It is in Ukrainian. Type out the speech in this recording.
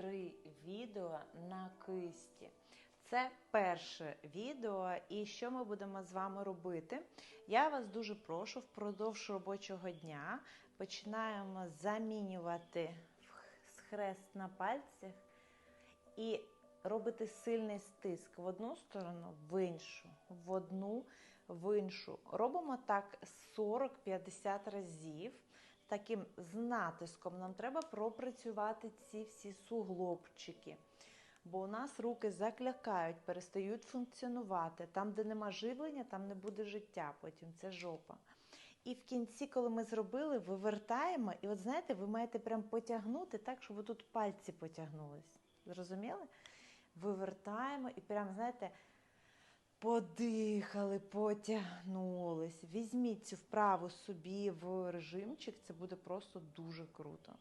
три відео на кисті. Це перше відео, і що ми будемо з вами робити? Я вас дуже прошу впродовж робочого дня починаємо замінювати хрест на пальцях і робити сильний стиск в одну сторону, в іншу, в одну, в іншу. Робимо так 40-50 разів. Таким з натиском нам треба пропрацювати ці всі суглобчики. Бо у нас руки заклякають, перестають функціонувати. Там, де нема живлення, там не буде життя, потім це жопа. І в кінці, коли ми зробили, вивертаємо, і от знаєте, ви маєте прям потягнути так, щоб тут пальці потягнулись. Зрозуміли? Вивертаємо і прям, знаєте, подихали, потягнулись. Візьміть цю вправу собі в режимчик, це буде просто дуже круто.